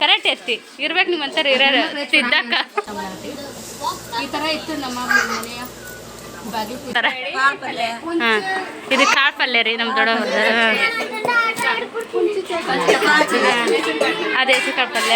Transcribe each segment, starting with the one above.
Correct ಎತ್ತಿ. ಇರ್ಬೇಕು ನಿಮ್ಮ ಅಂತಾರೆ ಇರೋರು ಸಿದ್ದಕ್ಕ ಈ ತರ ಇತ್ತು ನಮ್ಮ ಮನೆಯ ಬಾಗಿಲು. ಇದು ಕಾಳು ಪಲ್ಯ ರೀ ನಮ್ಮ ದೊಡ್ಡ ಅದೇ ಹೆಸರು ಕಾಳು ಪಲ್ಯ.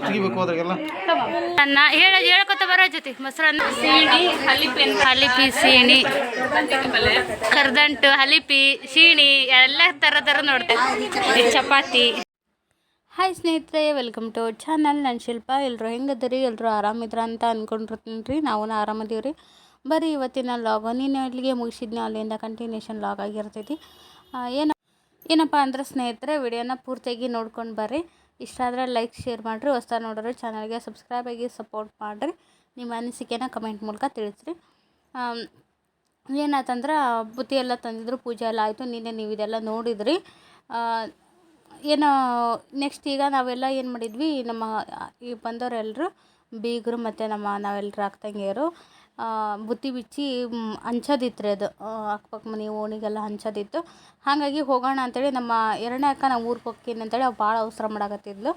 ತೆಗಿಬೇಕು ಅದ್ರಾಗೆಲ್ಲ? ಅನ್ನ ಹೇಳ ಹೇಳ್ಕೊತ ಬರೋ ಜೊತೆ. ಮೊಸರನ್ನ ಸೀಣಿ ಹಲಿಪಿ ಹಲಿಪಿ ಸೀಣಿ ಕರ್ದಂಟು ಹಲಿಪಿ ಸೀಣಿ ಎಲ್ಲ ತರ ಥರ ನೋಡ್ತೇವೆ ಚಪಾತಿ. ಹಾಯ್ ಸ್ನೇಹಿತರೆ ವೆಲ್ಕಮ್ ಟು ಅವರ್ ಚಾನಲ್ ನಾನು ಶಿಲ್ಪ. ಎಲ್ಲರೂ ಹೆಂಗದ್ರಿ ಎಲ್ಲರೂ ಆರಾಮಿದ್ರ ಅಂತ ಅಂದ್ಕೊಂಡಿರ್ತೀನಿ ರೀ. ನಾವು ಆರಾಮದೀವಿ ರೀ. ಬರೀ ಇವತ್ತಿನ ಲಾಗ್ ನೀನು ಅಲ್ಲಿಗೆ ಮುಗಿಸಿದ್ನಿ ಅಲ್ಲಿಂದ ಕಂಟಿನ್ಯೂಷನ್ ಲಾಗ್ ಆಗಿರ್ತೈತಿ. ಆ, ಏನು ಏನಪ್ಪ ಅಂದ್ರೆ ಸ್ನೇಹಿತರೆ, ವಿಡಿಯೋನ ಪೂರ್ತಿಯಾಗಿ ನೋಡ್ಕೊಂಡು ಬರ್ರಿ. ಇಷ್ಟ ಆದರೆ ಲೈಕ್ ಶೇರ್ ಮಾಡಿರಿ. ಹೊಸ ನೋಡೋರು ಚಾನಲ್ಗೆ ಸಬ್ಸ್ಕ್ರೈಬ್ ಆಗಿ ಸಪೋರ್ಟ್ ಮಾಡಿರಿ. ನಿಮ್ಮ ಅನಿಸಿಕೆನ ಕಮೆಂಟ್ ಮೂಲಕ ತಿಳಿಸ್ರಿ. ಏನಾಯ್ತಂದ್ರೆ ಬುತ್ತಿ ಎಲ್ಲ ತಂದಿದ್ರು, ಪೂಜೆ ಎಲ್ಲ ಆಯಿತು. ನಿನ್ನೆ ನೀವು ಇದೆಲ್ಲ ನೋಡಿದ್ರಿ. ಏನು ನೆಕ್ಸ್ಟ್ ಈಗ ನಾವೆಲ್ಲ ಏನು ಮಾಡಿದ್ವಿ, ನಮ್ಮ ಈ ಬಂದವರೆಲ್ಲರೂ ಬೀಗರು ಮತ್ತು ನಮ್ಮ ನಾವೆಲ್ಲರೂ ಅಕ್ಕಂಗಿಯರು ಬುತ್ತಿ ಬಿಚ್ಚಿ ಹಂಚೋದಿತ್ರಿ ಅದು. ಅಕ್ಕಪಕ್ಕ ಮನೆ ಓಣಿಗೆಲ್ಲ ಹಂಚೋದಿತ್ತು. ಹಾಗಾಗಿ ಹೋಗೋಣ ಅಂತೇಳಿ ನಮ್ಮ ಎರಡನೇ ಅಕ್ಕ ನಮ್ಮ ಊರಿಗೆ ಹೋಕ್ಕೀನಿ ಅಂತೇಳಿ ಅವು ಭಾಳ ಅವಸರ ಮಾಡಕತ್ತಿದ್ಲು.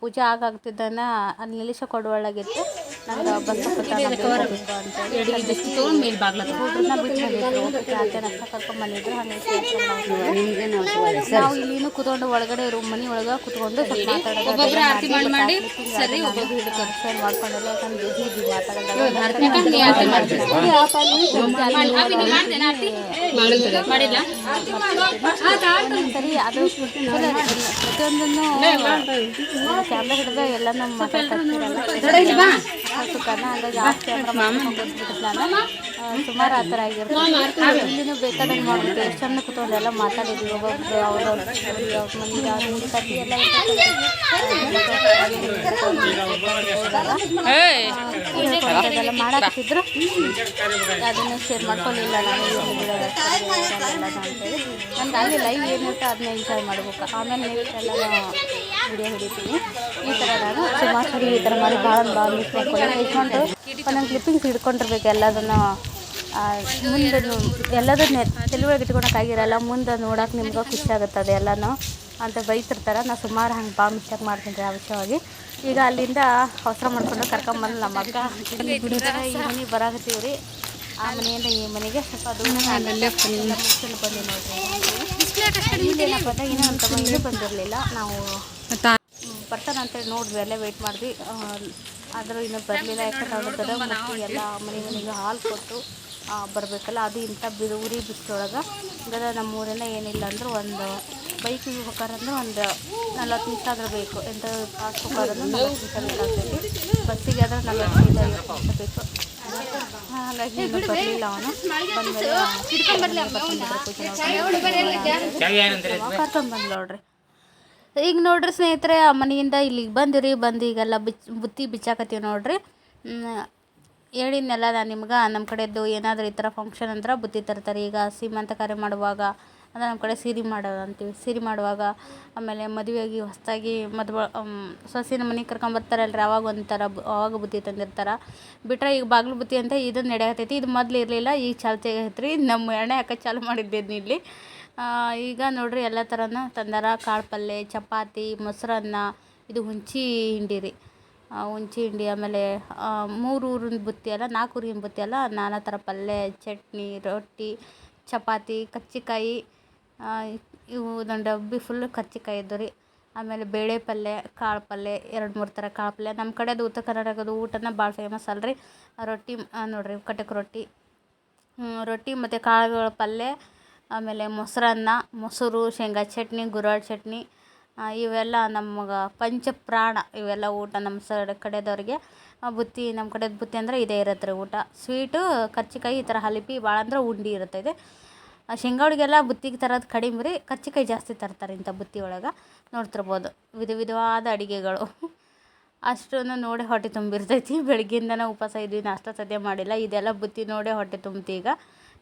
ಪೂಜೆ ಆಗಾಗ್ತಿದ್ದನ ಅಲ್ಲಿ ನಿಲ್ಲಿಸ ಕೊಡುವಳಾಗಿತ್ತು. ನಂಗೆ ಬಸ್ ಅಂತೇಳಿ ಮೇಲ್ ಬಾಗ್ಲ ಹುಡುಗರನ್ನ ಬಿಟ್ಟು ಬಂದಿದ್ರು ರಾತ್ರಿ ನಾಷ್ಟ ಕರ್ಕೊಂಡ್ ಬಂದಿದ್ರು ನಾವು ಇಲ್ಲಿನೂ ಕುತ್ಕೊಂಡು ಒಳಗಡೆ ರೂಮ್ ಮನೆ ಒಳಗೆ ಕುತ್ಕೊಂಡು ಸ್ವಲ್ಪ ಮಾತಾಡೋದು ಮಾಡ್ಕೊಂಡೆಲ್ಲ ಯಾಕಂದ್ರೆ ಸರಿ ಅದು ಪ್ರತಿಯೊಂದನ್ನು ಕ್ಯಾಮ್ರಾ ಹಿಡಿದು ಎಲ್ಲ ನಮ್ಮ ಸುಖನ ಹಾಗಾಗಿ ಜಾಸ್ತಿ ಕ್ಯಾಮ್ರಾ ಸುಮಾರು ಆ ಥರ ಆಗಿರ್ತದೆ ಇಲ್ಲಿನೂ ಬೇಕಾದಂಗೆ ಮಾಡ್ಬೇಕು ಎಷ್ಟು ಚಂದ ಕುತ್ಕೊಂಡು ಎಲ್ಲ ಮಾತಾಡಿದ್ವಿ. ಒಬ್ಬೊಬ್ರು ಅವ್ರವ್ರ ಅವ್ರ ಮನೆಗೆ ಅವ್ರ ಸತಿ ಎಲ್ಲ ಅದೆಲ್ಲ ಮಾಡಾಕ್ತಿದ್ರು ಅದನ್ನು ಶೇರ್ ಮಾಡ್ಕೊಳ್ಳಿಲ್ಲ ನಾನು. ಏನು ಅಲ್ಲಿ ಲೈವ್ ಏನಿರುತ್ತೆ ಅದನ್ನ ಎಂಜಾಯ್ ಮಾಡ್ಬೇಕು. ಆಮೇಲೆ ಎಲ್ಲ ವಿಡಿಯೋ ಹಿಡಿತೀನಿ. ಈ ಥರದಾಗ ಸುಮಾರು ಈ ಥರ ಮಾಡಿ ಭಾಳ ಭಾಳ ಮಿಸ್ ಮಾಡ್ಕೊಂಡು ಇಟ್ಕೊಂಡು ಒಂದೊಂದು ಕ್ಲಿಪ್ಪಿಂಗ್ಸ್ ಹಿಡ್ಕೊಂಡಿರ್ಬೇಕು ಎಲ್ಲದನ್ನು ಮುಂದೆ ಎಲ್ಲದನ್ನ ತಿಳಿವಳಿಗೆ ಇಟ್ಕೊಳಕ್ಕಾಗಿರಲ್ಲ ಮುಂದೆ ನೋಡೋಕೆ ನಿಮ್ಗೆ ಖುಷಿ ಆಗುತ್ತೆ ಎಲ್ಲನೂ ಅಂತ ಬೈತಿರ್ತಾರೆ. ನಾ ಸುಮಾರು ಹಂಗೆ ಭಾಳ ಮಿಸ್ಟೇಕ್ ಮಾಡ್ತೀನಿ ಅವಶ್ಯವಾಗಿ. ಈಗ ಅಲ್ಲಿಂದ ಅವಸರ ಮಾಡ್ಕೊಂಡು ಕರ್ಕೊಂಬಂದು ನಮ್ಮ ಅಕ್ಕ. ಈ ಮನೆಗೆ ಬರಾಕತ್ತೀವಿ ರೀ ಆ ಮನೆಯಿಂದ ಈ ಮನೆಗೆ ಸ್ವಲ್ಪ ಬಂದೆ ನೋಡ್ರಿ. ಇಲ್ಲೇನಪ್ಪ ಅಂತ ಇನ್ನೂ ಅಂತ ಬಂದಿರಲಿಲ್ಲ. ನಾವು ಬರ್ತಾನೆ ಅಂತೇಳಿ ನೋಡಿದ್ವಿ ಅಲ್ಲೇ ವೆಯ್ಟ್ ಮಾಡಿದ್ವಿ. ಆದರೂ ಇನ್ನೂ ಬರಲಿಲ್ಲ ಯಾಕಂದ್ರೆ ಅವ್ರ ಗದಗ ಎಲ್ಲ ಮನೆ ಮನೆಗೆ ಹಾಲು ಕೊಟ್ಟು ಬರಬೇಕಲ್ಲ ಅದು ಇಂಥ ಬಿರು ಉರಿ ಬಿಸಿಲೊಳಗೆ ಗದಗ ನಮ್ಮ ಊರೆಲ್ಲ ಏನಿಲ್ಲ ಅಂದ್ರೆ ಒಂದು ಬೈಕಿಗೆ ಹೋಗ್ಬೇಕಾದ್ರೆ ಒಂದು ನಲ್ವತ್ತು ನಿಮಿಷ ಆದ್ರೆ ಬೇಕು. ಎಂಥ ಕಾಸು ಹೋಗೋದ್ರೆ ನಲ್ವತ್ತು ನಿಮಿಷ ಬೇಕಾಗ್ತೈತಿ. ಬಸ್ಸಿಗೆ ಆದ್ರೆ ನಲ್ವತ್ತು ನಿಮಿಷ ಬೇಕು ಹಾಗಾಗಿ ಇನ್ನೂ ಬರಲಿಲ್ಲ ಅವನು. ಕರ್ಕೊಂಡ್ಬಂದು ನೋಡ್ರಿ. ಈಗ ನೋಡ್ರಿ ಸ್ನೇಹಿತರೆ, ಆ ಮನೆಯಿಂದ ಇಲ್ಲಿಗೆ ಬಂದಿರಿ, ಬಂದು ಈಗೆಲ್ಲ ಬಿಚ್ ಬುತ್ತಿ ಬಿಚ್ಚಾಕತ್ತೀವಿ ನೋಡ್ರಿ. ಹೇಳಿದ್ನೆಲ್ಲ ನಾನು ನಿಮ್ಗೆ ನಮ್ಮ ಕಡೆದು ಏನಾದರೂ ಈ ಥರ ಫಂಕ್ಷನ್ ಅಂದ್ರೆ ಬುತ್ತಿ ತರ್ತಾರೆ. ಈಗ ಸೀಮಂತ ಕಾರ್ಯ ಮಾಡುವಾಗ, ಅಂದರೆ ನಮ್ಮ ಕಡೆ ಸೀರೆ ಮಾಡೋದು ಅಂತೀವಿ, ಸೀರೆ ಮಾಡುವಾಗ, ಆಮೇಲೆ ಮದುವೆಯಾಗಿ ಹೊಸದಾಗಿ ಮದುವೆ ಸೊಸಿನ ಮನೆಗೆ ಕರ್ಕೊಂಬರ್ತಾರಲ್ರಿ ಅವಾಗ ಒಂಥರ ಅವಾಗ ಬುತ್ತಿ ತಂದಿರ್ತಾರೆ. ಬಿಟ್ರೆ ಈಗ ಬಾಗಿಲು ಬುತ್ತಿ ಅಂತ ಇದು ನಡೆಯತೈತಿ ಇದು ಮೊದಲು ಇರಲಿಲ್ಲ, ಈಗ ಚಾಲ್ತಿ ಆಗೈತೆ ರೀ ನಮ್ಮ ಎಣ್ಣೆ ಹಾಕ ಚಾಲು ಮಾಡಿದ್ದೇನೆ ಇಲ್ಲಿ. ಈಗ ನೋಡಿರಿ ಎಲ್ಲ ಥರನ ತಂದಾರ ಕಾಳು ಪಲ್ಯ ಚಪಾತಿ, ಮೊಸರನ್ನ, ಇದು ಹುಂಚಿ ಹಿಂಡಿ ರೀ. ಹುಂಚಿ ಹಿಂಡಿ ಆಮೇಲೆ ಮೂರು ಊರಿನ ಬುತ್ತಿ ಅಲ್ಲ, ನಾಲ್ಕು ಊರಿನ ಬುತ್ತಿ ಅಲ್ಲ, ನಾನಾ ಥರ ಪಲ್ಯ ಚಟ್ನಿ, ರೊಟ್ಟಿ, ಚಪಾತಿ ಕಚ್ಚಿಕಾಯಿ ಇವು ಒಂದು ಡಬ್ಬಿ ಫುಲ್ ಕಚ್ಚಿಕಾಯಿ ಇದ್ದು ರೀ. ಆಮೇಲೆ ಬೇಳೆ ಪಲ್ಯ ಕಾಳು ಪಲ್ಯ ಎರಡು ಮೂರು ಥರ ಕಾಳು ಪಲ್ಯ ನಮ್ಮ ಕಡೆದು ಉತ್ತರ ಕರ್ನಾಟಕದ ಊಟನ ಭಾಳ ಫೇಮಸ್ ಅಲ್ರಿ. ರೊಟ್ಟಿ ನೋಡ್ರಿ ಕಟಕ್ ರೊಟ್ಟಿ. ರೊಟ್ಟಿ ಮತ್ತು ಕಾಳುಗಳ ಪಲ್ಯ ಆಮೇಲೆ ಮೊಸರನ್ನ, ಮೊಸರು, ಶೇಂಗಾ ಚಟ್ನಿ, ಗುರಾಳ್ ಚಟ್ನಿ ಇವೆಲ್ಲ ನಮ್ಗೆ ಪಂಚಪ್ರಾಣ, ಇವೆಲ್ಲ ಊಟ ನಮ್ಮ ಸೈಡ್ ಕಡೆದವ್ರಿಗೆ. ಬುತ್ತಿ ನಮ್ಮ ಕಡೆದು ಬುತ್ತಿ ಅಂದರೆ ಇದೇ ಇರುತ್ತೆ ರೀ ಊಟ. ಸ್ವೀಟು, ಕರ್ಚಿಕಾಯಿ ಈ ಥರ ಹಲಿಪಿ ಭಾಳ ಅಂದ್ರೆ ಉಂಡೆ ಇರುತ್ತೆ ಇದೆ. ಶೇಂಗಾ ಹೋಳಿಗೆಲ್ಲ ಬುತ್ತಿಗೆ ತರೋದು ಕಡಿಮೆ ರೀ ಕರ್ಚಿಕಾಯಿ ಜಾಸ್ತಿ ತರ್ತಾರೆ ಇಂಥ ಬುತ್ತಿ ಒಳಗೆ. ನೋಡ್ತಿರ್ಬೋದು. ವಿಧ ವಿಧವಾದ ಅಡುಗೆಗಳು. ಅಷ್ಟನ್ನು ನೋಡಿ ಹೊಟ್ಟೆ ತುಂಬಿರ್ತೈತಿ. ಬೆಳಗ್ಗಿಂದನೇ ಉಪವಾಸ ಇದ್ವಿ ನಾಷ್ಟ ಸದ್ಯ ಮಾಡಿಲ್ಲ. ಇದೆಲ್ಲ ಬುತ್ತಿ ನೋಡೇ ಹೊಟ್ಟೆ ತುಂಬ್ತಿ ಈಗ.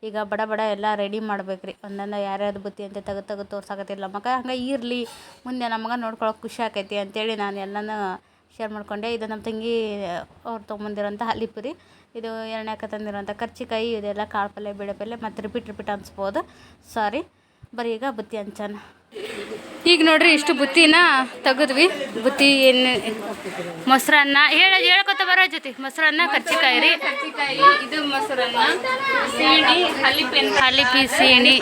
ಈಗ ಬಡ ಬಡ ಎಲ್ಲ ರೆಡಿ ಮಾಡ್ಬೇಕು ರೀ ಒಂದೊಂದು ಯಾರ್ಯಾರು ಬುತ್ತಿ ಅಂತ ತೆಗೆದು ತೆಗೆದು ತೋರ್ಸಾಕತ್ತಿಲ್ಲ ಮಗ. ಹಂಗೆ ಇರಲಿ. ಮುಂದೆ ನಮಗೆ ನೋಡ್ಕೊಳಕ್ಕೆ ಖುಷಿ ಆಕೈತಿ ಅಂತೇಳಿ ನಾನು ಎಲ್ಲನೂ ಶೇರ್ ಮಾಡ್ಕೊಂಡೆ. ಇದು ನಮ್ಮ ತಂಗಿ ಅವ್ರು ತೊಗೊಂಬಂದಿರೋಂಥ ಹಲಿಪುರಿ ಇದು ಎರಡನೇ ತಂದಿರೋಂಥ ಕರ್ಚಿಕಾಯಿ, ಇದೆಲ್ಲ ಕಾಳು ಪಲ್ಯ, ಬೇಳೆ ಪಲ್ಯ, ಮತ್ತು ರಿಪೀಟ್ ರಿಪೀಟ್ ಅನ್ಸ್ಬೋದು. ಸಾರಿ ಬರೀ ಈಗ ಬುತ್ತಿ ಹಂಚಾನ. ಈಗ ನೋಡ್ರಿ ಇಷ್ಟು ಬುತ್ತಿನ ತೆಗೆದ್ವಿ. ಬುತ್ತಿ ಏನು ಮೊಸರನ್ನ ಹೇಳ ಹೇಳ್ಕೊತ ಬರೋ ಜೊತೆ. ಮೊಸರನ್ನ ಕರ್ಚಿಕಾಯಿ ರೀ. ಕರ್ಚಿಕಾಯಿ ಇದು ಮೊಸರನ್ನ ಸೀಣಿ ಹಲಿಪಿ ಹಲಿಪಿ ಸೀಣಿ.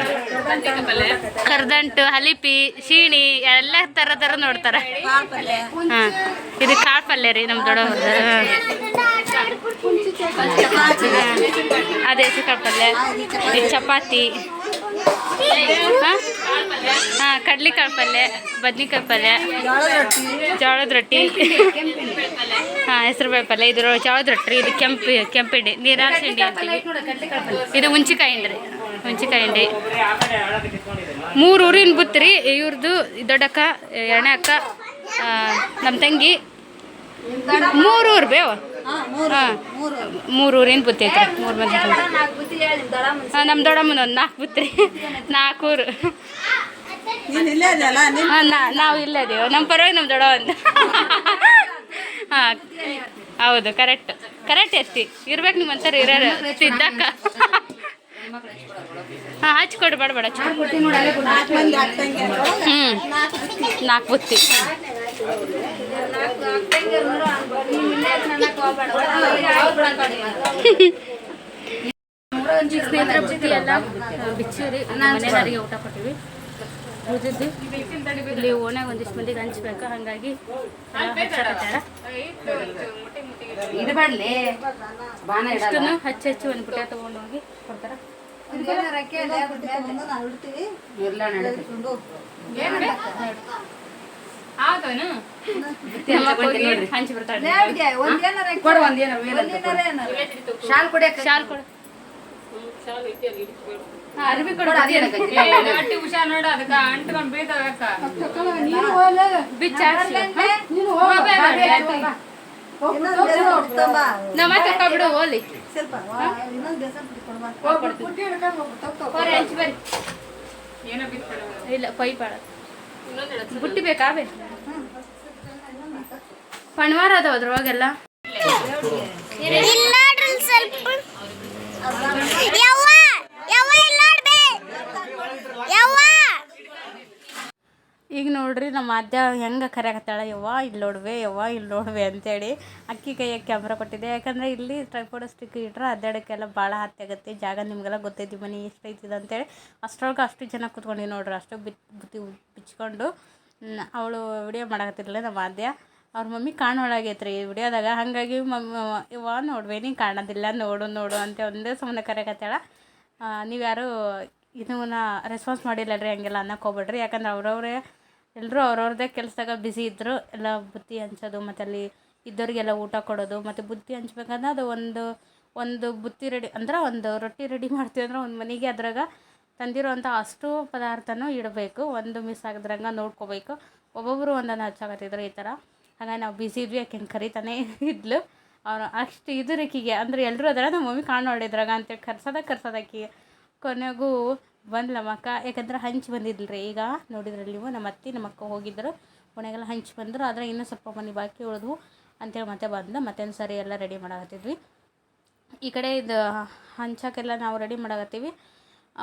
ಕರ್ದಂಟು ಹಲಿಪಿ ಸೀಣಿ ಎಲ್ಲ ಥರ ಥರ ನೋಡ್ತಾರೆ. ಹಾಂ ಇದು ಕಾಳು ಪಲ್ಯ ರೀ ನಮ್ಮ ದೊಡ್ಡವ್ರದ್ದು ಅದೇ ಕಾಳು ಪಲ್ಯ. ಚಪಾತಿ. ಹಾಂ? ಹಾಂ, ಕಡ್ಲಿಕಾಳು ಪಲ್ಯ ಬದ್ನಿಕಾಯಿ ಪಲ್ಯ, ಜೋಳದ ರೊಟ್ಟಿ. ಹಾಂ, ಹೆಸರುಬೇಳೆ ಪಲ್ಯ, ಇದು ಜೋಳದ ರೊಟ್ಟಿ, ಇದು ಕೆಂಪು, ಕೆಂಪಿಂಡಿ ನೀರಾಳ ಹಿಂಡಿ ಅಂತೀವಿ. ಇದು ಹುಂಚಿಕಾಯಿ ಹಿಂಡಿ ರೀ ಹುಂಚಿಕಾಯಿ ಹಿಂಡಿ. ಮೂರು ಊರಿನ ಬುತ್ತ್ರಿ ಇವ್ರದ್ದು ದೊಡ್ಡಕ್ಕ ಎರಡನೇ ಅಕ್ಕ ನಮ್ಮ ತಂಗಿ. ಮೂರು ಊರು ಬೇವ. ಮೂರು. ಊರಿನ ಬುತ್ತಿ ಐತೆ. ಮೂರು ಮಂದಿ ನಮ್ಮ ದೊಡ್ಡಮ್ಮನ ಒಂದು ನಾಲ್ಕು ಬುತ್ತಿ ನಾಲ್ಕು ಊರು ನಾವು ಇಲ್ಲೇ ಇದೀವಿ. ನಮ್ಮ ಪರವಾಗಿ ನಮ್ಮ ದೊಡ್ಡ ಒಂದು ಹಾಂ ಹೌದು ಕರೆಕ್ಟ್ ಕರೆಕ್ಟ್ ಎತ್ತಿ. ಇರ್ಬೇಕು ನಿಮ್ಮ ಅಂತಾರೆ ಇರೋರು. ಸಿದ್ದಕ್ಕ ಹಾಂ ಹಚ್ಕೊಡ್ಬೇಡ ಬೇಡ ಬೇಡ ನಾಲ್ಕು ಮಂದಿ ಆಗ್ತಂಗೆ ಹ್ಞೂ ನಾಲ್ಕು ಬುತ್ತಿ ಸ್ನೇಹಿತರ ಎಲ್ಲ ಬಿಚ್ಚಿರಿ ಮನೆಯವರಿಗೆ ಊಟ ಕೊಟ್ಟಿವಿ ಉಳಿದಿದ್ದು ಇಲ್ಲಿ ಓಣ್ಯಾಗ ಒಂದಿಷ್ಟು ಮಂದಿಗೆ ಹಂಚ್ಬೇಕು ಹಾಗಾಗಿ ಇಷ್ಟನ್ನು ಹಚ್ಚಿ ಹಚ್ಚಿ ಒಂದು ಪುಟ್ಟ ತೊಗೊಂಡು ಹೋಗಿ ಕೊಡ್ತಾರ ಇಲ್ಲ ಆಗೋನು? ಹಂಚಿ ಬರ್ತಾಳೆ. ಕೊಡು ಒಂದ್ ಏನಾರ ಶಾಲ್ ಕುಡಿಯಕ್ಕೆ ಶಾಲ್ ಕೊಡು. ಅರ್ಬಿ ಕೊಡು ಅಟ್ಟಿ ಹುಷಾರ್ ನೋಡು ಅದಕ್ಕ ಅಂಟ್ಕೊಂಡ್ ಬೀಳ್ತಾವ ಅಕ್ಕ. ಬಿಚ್ಚ ನಮ್ಮ ತಕ್ಕ ಬಿಡು ಹೋಲಿ ಹೊರೆ ಹಂಚಿ ಬರ್ರಿ. ಏನೋ ಇಲ್ಲ ಪೈಪಾಳ ಬುಟ್ಟಿ ಬೇಕಾ ಬೇ? ಪಣ್ವಾರ ಅದಾವ ಅದ್ರೊಳಗೆಲ್ಲ? ಈಗ ನೋಡ್ರಿ ನಮ್ಮ ಅಜ್ಜ ಹೆಂಗೆ ಕರೆಯಕತ್ತಾಳ, ಯವ್ವ ಇಲ್ಲಿ ನೋಡ್ವೆ, ಯವ್ವ ಇಲ್ಲಿ ನೋಡ್ವೆ ಅಂತೇಳಿ ಅಕ್ಕಿ ಕೈಯಾಗ ಕ್ಯಾಮ್ರಾ ಕೊಟ್ಟಿದ್ದೆ. ಯಾಕಂದ್ರೆ ಇಲ್ಲಿ ಟ್ರೈಪೋಡ್ ಸ್ಟಿಕ್ ಇಟ್ರೆ ಅಡ್ಡಾಡಕ್ಕೆಲ್ಲ ಭಾಳ ಹತ್ತಿ ಆಗುತ್ತೆ, ಜಾಗ ನಿಮಗೆಲ್ಲ ಗೊತ್ತೈತಿ ಮನೆ ಎಷ್ಟೈತಿದೆ ಅಂತೇಳಿ. ಅಷ್ಟರೊಳಗೆ ಅಷ್ಟು ಜನ ಕೂತ್ಕೊಂಡು ನೋಡ್ರಿ, ಅಷ್ಟು ಬಿತ್, ಬುತ್ತಿ, ಬಿಚ್ಕೊಂಡು. ಅವಳು ವಿಡಿಯೋ ಮಾಡಕತ್ತಿರಲಿಲ್ಲ ನಮ್ಮ ಆದ್ಯ ಅವ್ರ ಮಮ್ಮಿ ಕಾಣೋಳಾಗೈತೆ ಈ ವಿಡಿಯೋದಾಗ ಹಾಗಾಗಿ ಮಮ್ಮ ಇವ ನೋಡ್ವೆ ನೀ ಕಾಣೋದಿಲ್ಲ, ನೋಡು ನೋಡು ಅಂತ ಒಂದೇ ಸುಮ್ಮನೆ ಕರೆಯಕತ್ತಾಳ. ನೀವು ಯಾರು ಇದನ್ನ ರೆಸ್ಪಾನ್ಸ್ ಮಾಡಿಲ್ಲ ರೀ ಹಂಗೆಲ್ಲ ಅನ್ನಕ್ಕೆ ಹೋಗ್ಬೇಡ್ರಿ. ಯಾಕಂದ್ರೆ ಅವ್ರವ್ರೇ ಎಲ್ಲರೂ ಅವ್ರವ್ರದ್ದೇ ಕೆಲಸದಾಗ ಬ್ಯುಸಿ ಇದ್ದರು ಎಲ್ಲ ಬುತ್ತಿ ಹಂಚೋದು, ಮತ್ತು ಅಲ್ಲಿ ಇದ್ದವ್ರಿಗೆಲ್ಲ ಊಟ ಕೊಡೋದು, ಮತ್ತು ಬುತ್ತಿ ಹಂಚ್ಬೇಕಂದ್ರೆ ಅದು ಒಂದು ಒಂದು ಬುತ್ತಿ ರೆಡಿ ಅಂದ್ರೆ ಒಂದು ರೊಟ್ಟಿ ರೆಡಿ ಮಾಡ್ತೀವಿ ಅಂದ್ರೆ ಒಂದು ಮನೆಗೆ ಅದ್ರಾಗ ತಂದಿರೋವಂಥ ಅಷ್ಟು ಪದಾರ್ಥನೂ ಇಡಬೇಕು, ಒಂದು ಮಿಸ್ ಆಗದ್ರಂಗೆ ನೋಡ್ಕೋಬೇಕು. ಒಬ್ಬೊಬ್ಬರು ಒಂದನ್ನು ಹಚ್ಚಾಕತ್ತಿದ್ರು ಈ ಥರ ಹಾಗಾಗಿ ನಾವು ಬಿಸಿ ಇದ್ವಿ, ಯಾಕೆ ಕರಿತಾನೆ ಇದ್ಲು. ಅವ್ರು ಅಷ್ಟು ಇದು ರೇಖಿಗೆ ಅಂದ್ರೆ ಎಲ್ಲರೂ ಅದರ ನಮ್ಮ ಮಮ್ಮಿ ಕಾಣ್ ನೋಡಿದ್ರಾಗ ಅಂತೇಳಿ ಕರ್ಸೋದ ಕರ್ಸೋದಕ್ಕಿ ಕೊನೆಗೂ ಬಂದ್ಲ ಅಕ್ಕ ಯಾಕಂದ್ರೆ ಹಂಚಿ ಬಂದಿದ್ಲು ರೀ ಈಗ ನೋಡಿದ್ರಲ್ಲಿ ನೀವು, ನಮ್ಮ ಅತ್ತೆ, ನಮ್ಮ ಅಕ್ಕ ಹೋಗಿದ್ದರು. ಮನೆಗೆಲ್ಲ ಹಂಚಿ ಬಂದರು. ಆದರೆ ಇನ್ನೂ ಸ್ವಲ್ಪ ಮನೆ ಬಾಕಿ ಉಳಿದ್ವು. ಅಂತೇಳಿ ಮತ್ತೆ ಬಂದು ಮತ್ತೊಂದು ಸಾರಿ ಎಲ್ಲ ರೆಡಿ ಮಾಡಾಕತ್ತಿದ್ವಿ. ಈ ಕಡೆ ಇದು ಹಂಚಕ್ಕೆಲ್ಲ ನಾವು ರೆಡಿ ಮಾಡಾಕತ್ತೀವಿ.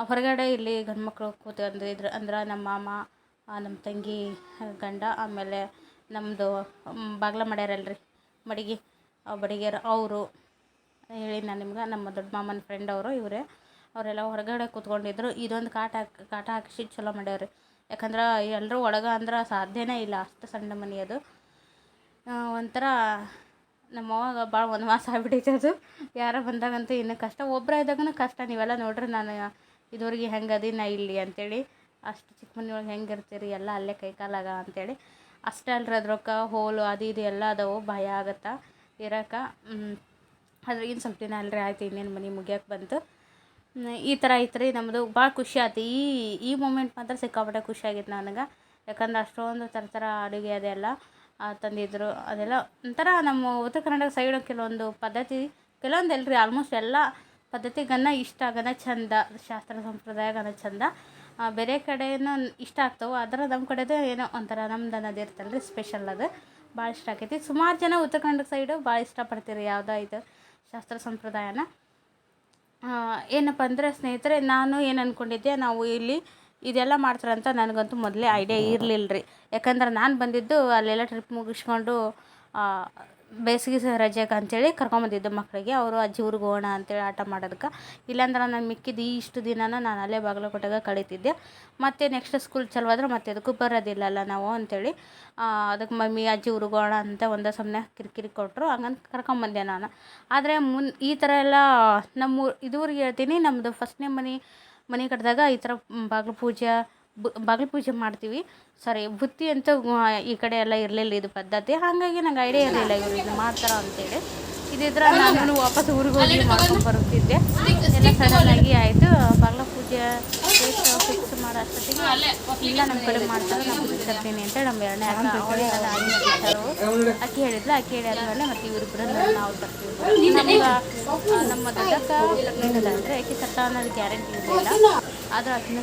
ಹೊರಗಡೆ ಇಲ್ಲಿ ಗಂಡು ಮಕ್ಕಳು ಅಂದ್ರೆ ಇದ್ರು, ಅಂದ್ರೆ ನಮ್ಮ ಮಾಮ ನಮ್ಮ ತಂಗಿ, ಗಂಡ, ಆಮೇಲೆ ನಮ್ಮದು ಬಾಗ್ಲ ಮಾಡ್ಯಾರಲ್ರಿ, ಮಡಿಗೆ ಬಡಿಗೆರು, ಅವರು. ಹೇಳಿ ನಾನು ನಿಮ್ಗೆ, ನಮ್ಮ ದೊಡ್ಡ ಮಾಮನ ಫ್ರೆಂಡ್ ಅವರು ಇವರೇ. ಅವರೆಲ್ಲ ಹೊರಗಡೆ ಕೂತ್ಕೊಂಡಿದ್ರು. ಇದೊಂದು ಕಾಟ ಕಾಟ ಹಾಕಿಸಿ ಚಲೋ ಮಾಡ್ಯಾವ್ರಿ. ಯಾಕಂದ್ರೆ ಎಲ್ಲರೂ ಒಳಗೆ ಅಂದ್ರೆ ಸಾಧ್ಯನೇ ಇಲ್ಲ ಅಷ್ಟು ಸಣ್ಣ ಮನೆ ಅದು. ಒಂಥರ ನಮ್ಮ ಅವಾಗ ಭಾಳ ವನವಾಸ ಆಗ್ಬಿಟ್ಟೈತೆ ಅದು. ಯಾರೋ ಬಂದಾಗಂತೂ ಇನ್ನೂ ಕಷ್ಟ. ಒಬ್ಬರ ಇದ್ದಾಗನೂ ಕಷ್ಟ. ನೀವೆಲ್ಲ ನೋಡ್ರಿ ನಾನು ಇದುವರೆಗೆ ಹೆಂಗೆ ನಾ ಇಲ್ಲಿ ಅಂತೇಳಿ. ಅಷ್ಟು ಚಿಕ್ಕ ಮನೆಯೊಳಗೆ ಹೆಂಗೆ ಇರ್ತೀರಿ? ಎಲ್ಲ ಅಲ್ಲೇ ಕೈಕಾಲಾಗ ಅಂತೇಳಿ. ಅಷ್ಟೇ ಅಲ್ರಿ ಅದ್ರೊಕ್ಕ ಹೋಲು, ಅದು ಇದು ಎಲ್ಲ ಅದಾವು. ಭಯ ಆಗತ್ತೆ, ಇರೋಕೆ. ಅದ್ರ ಇನ್ನು ಸ್ವಲ್ಪ ದಿನ ಅಲ್ರಿ ಆಯ್ತು. ಇನ್ನೇನು ಮನೆ ಮುಗಿಯೋಕೆ ಬಂತು. ಈ ಥರ ಐತೆ ರೀ ನಮ್ಮದು ಭಾಳ ಖುಷಿ ಆಯ್ತು ಈ ಈ ಮೂಮೆಂಟ್ ಮಾತ್ರ ಸಿಕ್ಕಾಪಟ್ಟೆ ಖುಷಿ ಆಗಿತ್ತು ನನಗೆ. ಯಾಕಂದ್ರೆ ಅಷ್ಟೊಂದು ಥರ ಥರ ಅಡುಗೆ ಅದೆಲ್ಲ ತಂದಿದ್ದರು ಅದೆಲ್ಲ ಒಂಥರ ನಮ್ಮ ಉತ್ತರ ಕರ್ನಾಟಕ ಸೈಡ್ ಕೆಲವೊಂದು ಪದ್ಧತಿ ಕೆಲವೊಂದು ಎಲ್ರಿ ಆಲ್ಮೋಸ್ಟ್ ಎಲ್ಲ ಪದ್ಧತಿಗನ್ನ ಇಷ್ಟ ಆಗನ ಚಂದ ಶಾಸ್ತ್ರ ಸಂಪ್ರದಾಯಗನ ಚಂದ ಬೇರೆ ಕಡೆನೂ ಇಷ್ಟ ಆಗ್ತವೆ. ಆದ್ರೆ ನಮ್ಮ ಕಡೆದು ಏನೋ ಒಂಥರ ನಮ್ದು ಅನ್ನೋದು ಇರ್ತಲ್ಲ ರೀ ಸ್ಪೆಷಲ್ ಅದು. ಭಾಳ ಇಷ್ಟ ಆಕೈತಿ. ಸುಮಾರು ಜನ ಉತ್ತರ ಕನ್ನಡ ಸೈಡು ಭಾಳ ಇಷ್ಟಪಡ್ತೀರಿ ಯಾವುದೋ ಇದು ಶಾಸ್ತ್ರ ಸಂಪ್ರದಾಯನ. ಏನಪ್ಪ ಅಂದರೆ ಸ್ನೇಹಿತರೆ, ನಾನು ಏನು ಅಂದ್ಕೊಂಡಿದ್ದೆ ನಾವು ಇಲ್ಲಿ ಇದೆಲ್ಲ ಮಾಡ್ತಾರಂತ ನನಗಂತೂ ಮೊದಲೇ ಐಡಿಯಾ ಇರಲಿಲ್ಲ ರೀ ಯಾಕಂದ್ರೆ ನಾನು ಬಂದಿದ್ದು ಅಲ್ಲೆಲ್ಲ ಟ್ರಿಪ್ ಮುಗಿಸ್ಕೊಂಡು ಬೇಸಿಗೆ ರಜೆಗೆ ಅಂತೇಳಿ ಕರ್ಕೊಂಬಂದಿದ್ದೆ ಮಕ್ಕಳಿಗೆ ಅವರು ಅಜ್ಜಿ ಊರಿಗೆ ಹೋಗೋಣ ಅಂತೇಳಿ ಆಟ ಮಾಡೋದಕ್ಕೆ. ಇಲ್ಲಾಂದ್ರೆ ನಾನು ಮಿಕ್ಕಿದ ಈ ಇಷ್ಟು ದಿನನ ನಾನು ಅಲ್ಲೇ ಬಾಗಲಕೋಟೆಗೆ ಕಳೀತಿದ್ದೆ. ಮತ್ತು ನೆಕ್ಸ್ಟ್ ಸ್ಕೂಲ್ ಚಲವಾದ್ರೆ ಮತ್ತೆ ಅದಕ್ಕೂ ಬರೋದಿಲ್ಲಲ್ಲ ನಾವು ಅಂತೇಳಿ ಆ, ಅದಕ್ಕೆ ಮಮ್ಮಿ ಅಜ್ಜಿ ಊರಿಗೆ ಹೋಗೋಣ ಅಂತ ಒಂದೇ ಸಮನೆ ಕಿರಿಕಿರಿ ಕೊಟ್ಟರು ಹಂಗಂತ ಕರ್ಕೊಂಬಂದೆ ನಾನು. ಆದರೆ ಮುನ್ ಈ ಥರ ಎಲ್ಲ ನಮ್ಮ ಇದುವರೆಗೆ ಹೇಳ್ತೀನಿ ನಮ್ಮದು ಫಸ್ಟ್ನೇ ಮನೆ ಮನೆ ಕಟ್ಟಿದಾಗ ಈ ಥರ ಬಾಗಿಲು ಪೂಜೆ ಬು, ಬಾಗಿಲು ಪೂಜೆ ಮಾಡ್ತೀವಿ. ಸಾರಿ, ಬುತ್ತಿ ಅಂತ ಈ ಕಡೆ ಎಲ್ಲ ಇರಲಿಲ್ಲ ಇದು ಪದ್ಧತಿ. ಹಾಗಾಗಿ ನಂಗೆ ಐಡಿಯಾ ಇರಲಿಲ್ಲ ಇವರು ಇದು ಮಾಡ್ತಾರ ಅಂತೇಳಿ. ಇದಿದ್ರೆ ನಾನು ವಾಪಸ್ ಊರಿಗೆ ಹೋಗಿ ಮಾಡ್ಕೊಂಡು ಬರುತ್ತಿದ್ದೆ. ಎಲ್ಲ ಸಡನ್ನಾಗಿ ಆಯಿತು, ಬಾಗಿಲ ಪೂಜೆ ಮಾಡೋ ಅಷ್ಟೊತ್ತಿಗೆ ಇಲ್ಲ ನಮ್ಮ ಕಡೆ ಮಾಡ್ತಾರೆ ನಾನು ಬುತ್ತಿ ಅಂತ ನಮ್ಮ ಎರಡನೇ ಅಕ್ಕ ಅವಳಿಗೆಲ್ಲ ಆಗಿ ಅಕ್ಕಿ ಹೇಳಿದ್ಲು, ಅಕ್ಕಿ ಹೇಳಿದ್ಮೇಲೆ ಮತ್ತೆ ಇವರಿಬ್ಬರು ನಾವು ಬರ್ತೀವಿ. ನಮ್ಗೆ ನಮ್ಮ ದೊಡ್ಡಕ್ಕ ಅದ ಅಂದರೆ ಆಕೆ ತರ್ತ ಅನ್ನೋದು ಗ್ಯಾರಂಟಿ ಇರಲಿಲ್ಲ. ಆದ್ರೆ ಆಕಿನ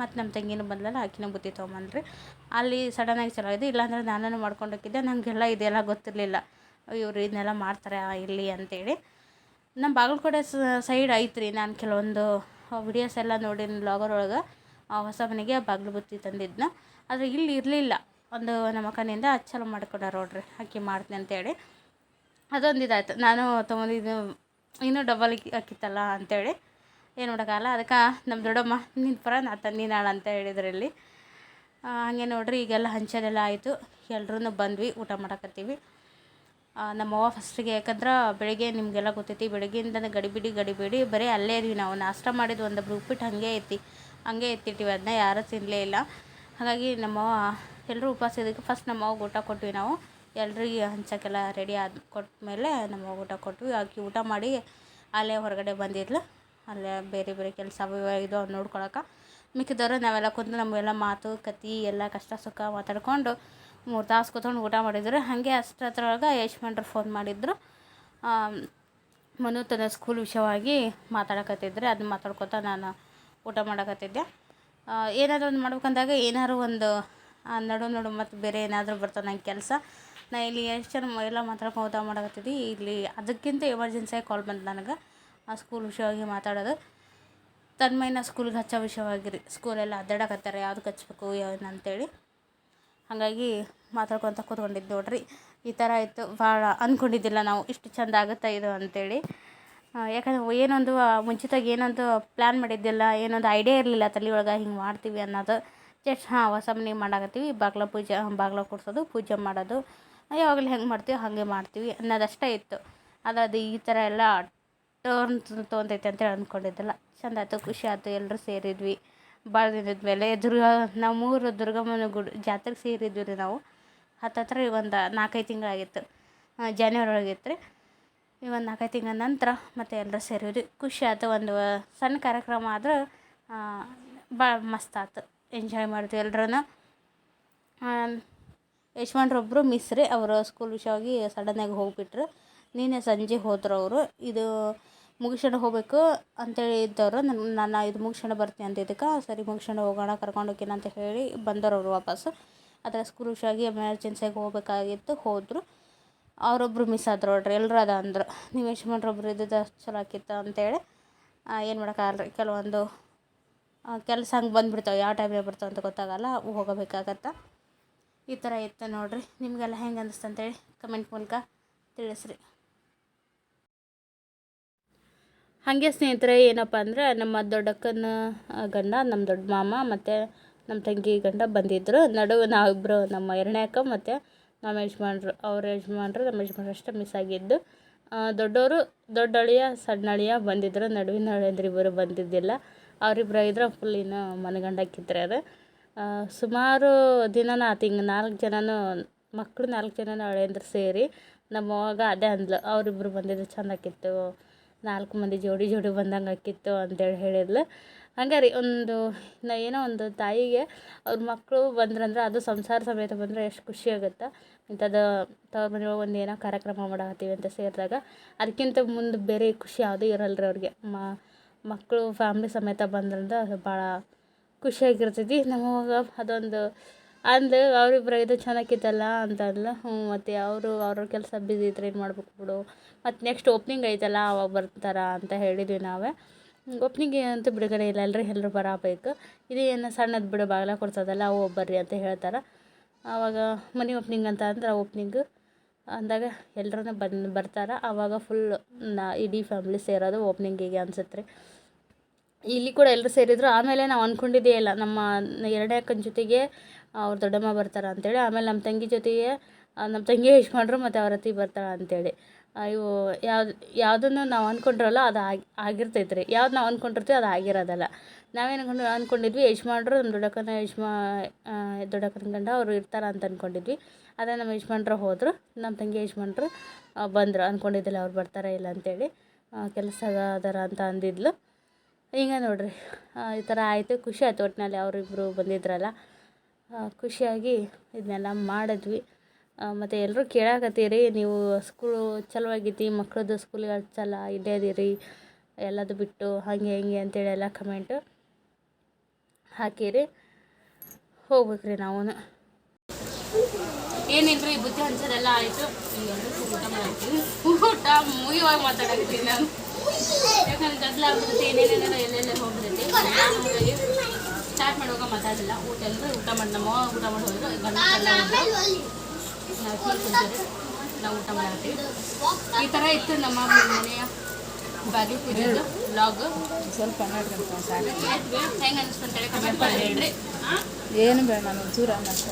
ಮತ್ತು ನಮ್ಮ ತಂಗಿನೂ ಬಂದಲ್ಲ ಆಕಿನ ಬುತ್ತಿ ತೊಗೊಂಬಂದ್ರಿ ಅಲ್ಲಿ ಸಡನ್ನಾಗಿ ಚಲೋ ಇದೆ ಇಲ್ಲಾಂದ್ರೆ ನಾನು ಮಾಡ್ಕೊಂಡು ಹೋಗಿದ್ದೆ. ನನಗೆಲ್ಲ ಇದೆಲ್ಲ ಗೊತ್ತಿರಲಿಲ್ಲ. ಇವರು ಇದನ್ನೆಲ್ಲ ಮಾಡ್ತಾರೆ ಇಲ್ಲಿ ಅಂತೇಳಿ. ನಮ್ಮ ಬಾಗಲಕೋಟೆ ಸೈಡ್ ಐತ್ರಿ. ನಾನು ಕೆಲವೊಂದು ವಿಡಿಯೋಸ್ ಎಲ್ಲ ನೋಡಿ ಲಾಗರ್ ಒಳಗೆ ಹೊಸ ಮನೆಗೆ ಬಾಗಿಲು ಬುತ್ತಿ ತಂದಿದ್ನ. ಆದರೆ ಇಲ್ಲಿ ಇರಲಿಲ್ಲ. ಒಂದು ನಮ್ಮ ಅಕ್ಕನಿಂದ ಚಲೋ ಮಾಡ್ಕೊಂಡಾರ ನೋಡ್ರಿ ಅಕ್ಕಿ ಮಾಡ್ತೀನಿ ಅಂತೇಳಿ. ಅದೊಂದು ಇದಾಯ್ತು ನಾನು ತೊಗೊಂಡಿದ್ದು ಇನ್ನೂ ಡಬಲ್ ಹಾಕಿತ್ತಲ್ಲ ಅಂತೇಳಿ. ಏನು ಮಾಡೋಕ್ಕಲ್ಲ ಅದಕ್ಕೆ ನಮ್ಮ ದೊಡ್ಡಮ್ಮ ನಿನ್ನ ಪರ ನಾ ತಂದಿನಾಳ ಅಂತ ಹೇಳಿದ್ರು ಇಲ್ಲಿ ಆ, ಹಾಗೆ ನೋಡ್ರಿ ಈಗೆಲ್ಲ ಹಂಚೋದೆಲ್ಲ ಆಯಿತು. ಎಲ್ರೂ ಬಂದ್ವಿ ಊಟ ಮಾಡಕತ್ತೀವಿ. ನಮ್ಮವ್ವ ಫಸ್ಟಿಗೆ ಯಾಕಂದ್ರೆ ಬೆಳಿಗ್ಗೆ ನಿಮಗೆಲ್ಲ ಗೊತ್ತೈತಿ, ಬೆಳಗ್ಗೆಯಿಂದನೇ ಗಡಿಬಿಡಿ ಗಡಿಬಿಡಿ, ಬರೀ ಅಲ್ಲೇ ಇದ್ವಿ ನಾವು. ನಾಷ್ಟ ಮಾಡಿದ್ದು ಒಂದು ಉಪ್ಪಿಟ್ಟು ಹಾಗೆ ಐತಿ ಹಂಗೆ ಎತ್ತಿಟ್ಟಿವಿ. ಅದನ್ನ ಯಾರೂ ತಿನ್ನಲೇ ಇಲ್ಲ. ಹಾಗಾಗಿ ನಮ್ಮವ್ವ ಎಲ್ಲರೂ ಉಪವಾಸ ಇದಕ್ಕೆ ಫಸ್ಟ್ ನಮ್ಮವ್ವ ಊಟ ಕೊಟ್ವಿ ನಾವು. ಎಲ್ರಿಗೆ ಹಂಚಕ್ಕೆಲ್ಲ ರೆಡಿ ಆದ ಕೊಟ್ಮೇಲೆ ನಮ್ಮವ್ವ ಊಟ ಕೊಟ್ವಿ. ಆಕಿ ಊಟ ಮಾಡಿ ಅಲ್ಲೇ ಹೊರಗಡೆ ಬಂದಿದ್ಲು. ಅಲ್ಲೇ ಬೇರೆ ಬೇರೆ ಕೆಲಸ ಇದು ನೋಡ್ಕೊಳಕ್ಕೆ ಮಿಕ್ಕಿದವರು. ನಾವೆಲ್ಲ ಕುಂತು ನಮಗೆಲ್ಲ ಮಾತು ಕತಿ ಎಲ್ಲ ಕಷ್ಟ ಸುಖ ಮಾತಾಡ್ಕೊಂಡು ಮೂರು ತಾಸು ಕೂತ್ಕೊಂಡು ಊಟ ಮಾಡಿದ್ರು. ಹಾಗೆ ಅಷ್ಟರೊಳಗೆ ಯಶ್ಮಂಡ್ರು ಫೋನ್ ಮಾಡಿದ್ರು. ಮನು ತನ್ನ ಸ್ಕೂಲ್ ವಿಷಯವಾಗಿ ಮಾತಾಡಕತ್ತಿದ್ರೆ. ಅದನ್ನ ಮಾತಾಡ್ಕೊತ ನಾನು ಊಟ ಮಾಡಕತ್ತಿದ್ದೆ. ಏನಾದರೂ ಒಂದು ಮಾಡ್ಬೇಕಂದಾಗ ಏನಾದ್ರು ಒಂದು ನಡು ನಡು ಮತ್ತು ಬೇರೆ ಏನಾದರೂ ಬರ್ತದೆ ನಂಗೆ ಕೆಲಸ. ನಾ ಇಲ್ಲಿ ಎಷ್ಟು ಜನ ಎಲ್ಲ ಮಾತಾಡ್ಕೊಂಡು ಊಟ ಮಾಡಕತ್ತಿದ್ದೆ. ಇಲ್ಲಿ ಅದಕ್ಕಿಂತ ಎಮರ್ಜೆನ್ಸಿಯಾಗಿ ಕಾಲ್ ಬಂತು ನನಗೆ. ಆ ಸ್ಕೂಲ್ ವಿಷಯವಾಗಿ ಮಾತಾಡೋದು. ತನ್ಮಯ್ಯನ ಸ್ಕೂಲ್ಗೆ ಹಚ್ಚೋ ವಿಷಯವಾಗಿರಿ. ಸ್ಕೂಲೆಲ್ಲ ಅಡ್ಡಾಡಕತ್ತಾರೆ. ಯಾವ್ದು ಹಚ್ಬೇಕು ಯಾವ್ದು ಅಂತೇಳಿ ಹಾಗಾಗಿ ಮಾತಾಡ್ಕೊತ ಕೂತ್ಕೊಂಡಿದ್ದು ನೋಡ್ರಿ. ಈ ಥರ ಇತ್ತು ಭಾಳ ಅಂದ್ಕೊಂಡಿದ್ದಿಲ್ಲ ನಾವು. ಇಷ್ಟು ಚಂದ ಆಗುತ್ತೆ ಇದು ಅಂತೇಳಿ. ಆ, ಯಾಕಂದ್ರೆ ಏನೊಂದು ಮುಂಚಿತವಾಗಿ ಏನೊಂದು ಪ್ಲ್ಯಾನ್ ಮಾಡಿದ್ದಿಲ್ಲ ಏನೊಂದು ಐಡಿಯಾ ಇರಲಿಲ್ಲ ಒಳಗೆ ಹಿಂಗೆ ಮಾಡ್ತೀವಿ ಅನ್ನೋದು. ಜಸ್ಟ್ ಹಾಂ ಹೊಸ ಮನೆ ಮಾಡಾಕತ್ತೀವಿ. ಬಾಗ್ಲ ಪೂಜೆ ಬಾಗ್ಲ ಕೊಡ್ಸೋದು ಪೂಜೆ ಮಾಡೋದು. ಯಾವಾಗಲೂ ಹೆಂಗೆ ಮಾಡ್ತೀವಿ ಹಾಗೆ ಮಾಡ್ತೀವಿ ಅನ್ನೋದಷ್ಟೇ ಇತ್ತು. ಅದು ಈ ಥರ ಎಲ್ಲ ಟರ್ನ್ ತೊಗೊಂತೈತೆ ಅಂತೇಳಿ ಅಂದ್ಕೊಂಡಿದ್ದಿಲ್ಲ ಚಂದ ಆಯ್ತು ಖುಷಿ ಆಯ್ತು ಎಲ್ಲರೂ ಸೇರಿದ್ವಿ. ಭಾಳ ದಿನದ ಮೇಲೆ ದುರ್ಗಾ, ನಮ್ಮೂರು ಮೂರು ದುರ್ಗಮ್ಮನ ಗುಡಿ, ಜಾತ್ರೆಗೆ ಸೇರಿದ್ವಿ ರೀ ನಾವು. ಹತ್ತತ್ರ ಒಂದು ನಾಲ್ಕೈದು ತಿಂಗಳಾಗಿತ್ತು. ಜಾನ್ವರಿ ಒಳಗಿತ್ತು ರೀ ಈ ಒಂದು ನಾಲ್ಕೈದು ತಿಂಗಳ ನಂತರ ಮತ್ತೆ ಎಲ್ಲರೂ ರೀ ಖುಷಿ ಆಯ್ತು ಒಂದು ಸಣ್ಣ ಕಾರ್ಯಕ್ರಮ ಆದರೂ ಭಾಳ ಮಸ್ತ್ ಆಯ್ತು ಎಂಜಾಯ್ ಮಾಡಿದ್ವಿ ಎಲ್ಲರೂ ಯಶವಂತರೊಬ್ಬರು ಮಿಸ್ ರೀ, ಅವರು ಸ್ಕೂಲ್ ವಿಷಯವಾಗಿ ಸಡನ್ನಾಗಿ ಹೋಗಿಬಿಟ್ರು. ನಿನ್ನೆ ಸಂಜೆ ಹೋದ್ರು ಅವರು. ಇದು ಮುಗಿಸ್ಕೊಂಡು ಹೋಗಬೇಕು ಅಂತೇಳಿ ಇದ್ದವರು. ನನ್ನ ನಾನು ಇದು ಮುಗಿಸ್ಕೊಂಡು ಬರ್ತೀನಿ ಅಂದಿದ್ದಕ್ಕೆ ಸರಿ ಮುಗಿಸ್ಕೊಂಡು ಹೋಗೋಣ, ಕರ್ಕೊಂಡು ಹೋಗ್ತೀನಿ ಅಂತ ಹೇಳಿ ಬಂದರು ಅವರು ವಾಪಸ್ಸು. ಅದರ ವಿಷಯವಾಗಿ ಎಮರ್ಜೆನ್ಸಿಯಾಗಿ ಹೋಗಬೇಕಾಗಿತ್ತು, ಹೋದರು. ಅವರೊಬ್ಬರು ಮಿಸ್ ಆದ್ರು ನೋಡ್ರಿ ಎಲ್ಲರೂ ಅದ ಅಂದರು. ನೀವು ಒಬ್ರು ಇದ್ದಿದ್ದು ಚಲೋ ಆಕಿತ್ತು ಅಂತೇಳಿ ಏನು ಮಾಡೋಕ್ಕಾಗಲ್ಲ ಕೆಲವೊಂದು ಕೆಲಸ ಹಂಗೆ ಬಂದುಬಿಡ್ತಾವೆ, ಯಾವ ಟೈಮಿಗೆ ಬರ್ತಾವೆ ಅಂತ ಗೊತ್ತಾಗಲ್ಲ, ಹೋಗಬೇಕಾಗತ್ತೆ. ಈ ಥರ ಇತ್ತು ನೋಡಿರಿ. ನಿಮಗೆಲ್ಲ ಹೆಂಗೆ ಅನ್ನಿಸ್ತು ಅಂತೇಳಿ ಕಮೆಂಟ್ ಮೂಲಕ ತಿಳಿಸ್ರಿ. ಹಾಗೆ ಸ್ನೇಹಿತರೆ, ಏನಪ್ಪ ಅಂದರೆ ನಮ್ಮ ದೊಡ್ಡಕ್ಕನ ಗಂಡ, ನಮ್ಮ ದೊಡ್ಡ ಮಾಮ ಮತ್ತು ನಮ್ಮ ತಂಗಿ ಗಂಡ ಬಂದಿದ್ದರು ನಡುವೆ ನಾವಿಬ್ಬರು ನಮ್ಮ ಎರಡನೇ ಅಕ್ಕ ಮತ್ತು ನಮ್ಮ ಯಜಮಾನ್ರು, ಅವ್ರ ಯಜಮಾನ್ರು ನಮ್ಮ ಯಜಮಾನ್ರು ಅಷ್ಟೇ ಮಿಸ್ ಆಗಿದ್ದು. ದೊಡ್ಡವರು ದೊಡ್ಡ ಅಳಿಯ ಸಣ್ಣ ಅಳಿಯ ಬಂದಿದ್ದರು ನಡುವಿನ ಅಳಿಯಂದ್ರಿಬ್ಬರು ಬಂದಿದ್ದಿಲ್ಲ. ಅವರಿಬ್ಬರು ಇದ್ರೆ ಫುಲ್ ಇನ್ನು ಮನಗಂಡಕ್ಕಿದ್ರೆ ಅದು ಸುಮಾರು ದಿನ ಆತು, ಹಿಂಗೆ ನಾಲ್ಕು ಜನನೂ ಮಕ್ಕಳು ನಾಲ್ಕು ಜನ ಅಳಿಯಂದ್ರೆ ಸೇರಿ ನಮ್ಮ ಅವ್ವಾಗ ಅದೇ ಅಂದ್ಲು. ಅವರಿಬ್ರು ಬಂದಿದ್ದು ಚಂದ ಆಕಿತ್ತು ನಾಲ್ಕು ಮಂದಿ ಜೋಡಿ ಜೋಡಿ ಬಂದಂಗೆ ಆಕಿತ್ತು ಅಂತೇಳಿ ಹೇಳಿದ್ಲು. ಹಂಗೆ ರೀ ಒಂದು, ನಾ ಏನೋ ಒಂದು ತಾಯಿಗೆ ಅವ್ರ ಮಕ್ಕಳು ಬಂದ್ರಂದ್ರೆ ಅದು ಸಂಸಾರ ಸಮೇತ ಬಂದರೆ ಎಷ್ಟು ಖುಷಿ ಆಗುತ್ತೆ. ಇಂಥದ್ದು ತವ್ರ ಮನೆ ಒಂದು ಏನೋ ಕಾರ್ಯಕ್ರಮ ಮಾಡಾಕತ್ತೀವಿ ಅಂತ ಸೇರಿದಾಗ ಅದಕ್ಕಿಂತ ಮುಂದೆ ಬೇರೆ ಖುಷಿ ಯಾವುದೂ ಇರಲ್ಲ ರೀ ಅವ್ರಿಗೆ ಮಕ್ಕಳು ಫ್ಯಾಮ್ಲಿ ಸಮೇತ ಬಂದ್ರಂದ್ರೆ ಅದು ಭಾಳ ಖುಷಿಯಾಗಿರ್ತೈತಿ ನಮಗೆ ಅದೊಂದು ಅಂದು ಅವರಿಬ್ರು ಇದು ಚೆನ್ನಾಗಿತ್ತಲ್ಲ ಅಂತ ಹ್ಞೂ ಮತ್ತು ಅವರು ಅವ್ರ ಕೆಲಸ ಬ್ಯುಸಿ ಇದ್ರೆ ಏನು ಮಾಡ್ಬೇಕು ಬಿಡು. ಮತ್ತು ನೆಕ್ಸ್ಟ್ ಓಪ್ನಿಂಗ್ ಐತಲ್ಲ, ಅವಾಗ ಬರ್ತಾರೆ ಅಂತ ಹೇಳಿದ್ವಿ ನಾವೇ. ಓಪ್ನಿಂಗ್ ಅಂತೂ ಬಿಡುಗಡೆ ಇಲ್ಲ. ಅಲ್ರಿ ಎಲ್ಲರೂ ಬರಬೇಕು. ಇದು ಏನು ಸಣ್ಣದು ಬಿಡು, ಬಾಗಿಲ ಕೊಡ್ತದಲ್ಲ ಅವು ಬರ್ರಿ ಅಂತ ಹೇಳ್ತಾರೆ. ಆವಾಗ ಮನೆ ಓಪ್ನಿಂಗ್ ಅಂತ ಅಂದ್ರೆ ಓಪ್ನಿಂಗ್ ಅಂದಾಗ ಎಲ್ಲರೂ ಬಂದು, ಬರ್ತಾರೆ. ಆವಾಗ ಫುಲ್ ನಾ, ಇಡೀ ಫ್ಯಾಮ್ಲಿ ಸೇರೋದು ಓಪ್ನಿಂಗಿಗೆ ಅನ್ಸುತ್ತೆ ರೀ. ಇಲ್ಲಿ ಕೂಡ ಎಲ್ಲರೂ ಸೇರಿದ್ರು. ಆಮೇಲೆ ನಾವು ಅಂದ್ಕೊಂಡಿದ್ದೇ ಇಲ್ಲ. ನಮ್ಮ ಎರಡನೇ ಅಕ್ಕನ ಜೊತೆಗೆ ಅವ್ರ ದೊಡ್ಡಮ್ಮ ಬರ್ತಾರೆ ಅಂತೇಳಿ. ಆಮೇಲೆ ನಮ್ಮ ತಂಗಿ ಜೊತೆಗೆ ನಮ್ಮ ತಂಗಿ ಯಜಮಾನ್ರು ಮತ್ತು ಅವ್ರ ಅತ್ತಿ ಬರ್ತಾಳೆ ಅಂತೇಳಿ. ಇವು ಯಾವ್ದು ಯಾವುದನ್ನು ನಾವು ಅಂದ್ಕೊಂಡ್ರಲ್ಲ ಅದು ಆಗಿ ಆಗಿರ್ತೈತೆ ರೀ ಯಾವ್ದು ನಾವು ಅಂದ್ಕೊಂಡಿರ್ತೀವಿ ಅದು ಆಗಿರೋದಲ್ಲ. ನಾವೇನು ಅನ್ಕೊಂಡು ಅಂದ್ಕೊಂಡಿದ್ವಿ ಯಜಮಾನ್ರು ನಮ್ಮ ದೊಡ್ಡಕ್ಕನ ಯಜಮಾ ದೊಡ್ಡಕ್ಕನ ಗಂಡ ಅವರು ಇರ್ತಾರೆ ಅಂತ ಅಂದ್ಕೊಂಡಿದ್ವಿ ಅದೇ ನಮ್ಮ ಯಜಮಾನ್ರು ಹೋದರು. ನಮ್ಮ ತಂಗಿ ಯಜಮಾನ್ರು ಆ, ಬಂದರು. ಅಂದ್ಕೊಂಡಿದ್ದಿಲ್ಲ ಅವ್ರು ಬರ್ತಾರೆ ಇಲ್ಲ ಅಂತೇಳಿ. ಅದರ ಅಂತ ಅಂದಿದ್ಲು. ಹಿಂಗೆ ನೋಡಿರಿ ಈ ಥರ ಆಯಿತು. ಖುಷಿ ಆಯ್ತು ಒಟ್ಟಿನಲ್ಲಿ ಅವರಿಬ್ಬರು ಬಂದಿದ್ರಲ್ಲ. ಖುಷಿಯಾಗಿ ಇದನ್ನೆಲ್ಲ ಮಾಡಿದ್ವಿ. ಮತ್ತು ಎಲ್ಲರೂ ಕೇಳಾಕತ್ತೀರಿ, ನೀವು ಸ್ಕೂಲು ಚಲೋ ಆಗೈತಿ ಮಕ್ಳದ್ದು ಸ್ಕೂಲಿಗೆ ಚಲ, ಇಲ್ಲೇ ಅದೀರಿ ಎಲ್ಲದು ಬಿಟ್ಟು ಹಾಗೆ ಹಿಂಗೆ ಅಂತೇಳಿ ಎಲ್ಲ ಕಮೆಂಟು ಹಾಕಿರಿ. ಹೋಗ್ಬೇಕ್ರಿ ನಾವು ಏನಿಲ್ರಿ, ಬುದ್ಧಿ ಹಂಚೋದೆಲ್ಲ ಆಯಿತು. ಊಟ ಮಾಡ್ತೀವಿ. ಊಟ ಮುಗಿಯುವಾಗ ನಾನು. ಯಾಕಂದ್ರೆ ಗದ್ದಲ ಆಗ್ಬಿಡುತ್ತೆ ಏನೇನೇನೋ ಎಲ್ಲೆಲ್ಲ ಹೋಗ್ಬಿಡುತ್ತೆ. ಸ್ಟಾರ್ಟ್ ಮಾಡುವಾಗ ಮಾತಾಡಿಲ್ಲ ಊಟ ಎಲ್ಲರೂ ಊಟ ಮಾಡಿ ನಮ್ಮ ಊಟ ಮಾಡಿ ಹೋದ್ರು. ನಾವು ಊಟ ಮಾಡ್ತೀವಿ. ಈ ಥರ ಇತ್ತು ನಮ್ಮ ಮನೆಯ ಬಾಗಿ ಪೂಜೆದು ಬ್ಲಾಗ್ ಸ್ವಲ್ಪ ಹೆಂಗೆ ಅನಿಸ್ತು ಅಂತೇಳಿ ಕಮೆಂಟ್ ಮಾಡಿ ಹೇಳ್ರಿ ಏನು ಬೇಡ ನಾನು ಚೂರ ಅನ್ನಷ್ಟ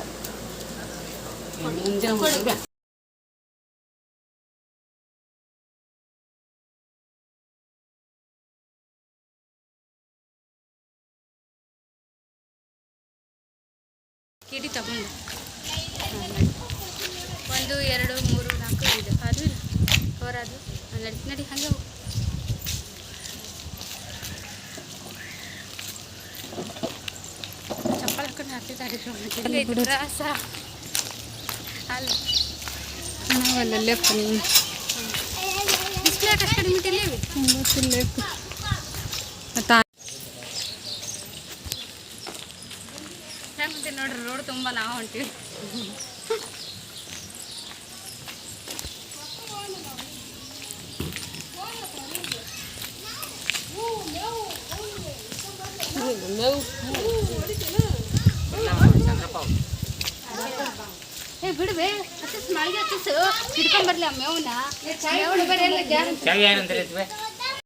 ಕೊಡು. ಕಿಡಿ ತಗೊಂಡು ಒಂದು ಎರಡು ಮೂರು ನಾಲ್ಕು ಐದು ಅದು ಇಲ್ಲ ಅವರಾದು ನಡಿ ನಡಿ ಹಂಗೆ ಹೋಗು ಚಪ್ಪಲ್ ಹಾಕೊಂಡು ಹಾಕ್ತಿದ್ದಾರೆ ರಾಸ ಅಲ್ಲ ನಾವಲ್ಲೇ ಡಿಸ್ಪ್ಲೇ ಅಷ್ಟು ಕಡಿಮೆ ಇಟ್ಟಿಲ್ಲ ಹೆಂಗೆ ನೋಡ್ರಿ ರೋಡ್ ತುಂಬ ನಾವು ಹೊಂಟಿವಿ. ಏ ಬಿಡ್ಬೇ ಹತ್ತಿಸ್ ಮಾಳಿಗೆ ಹತ್ತಿಸು ಹಿಡ್ಕೊಂಬರ್ಲಿ ಆ ಮೇವ್ನ. ಮೇವ್ನ ಬರೀ ಎಲ್ಲ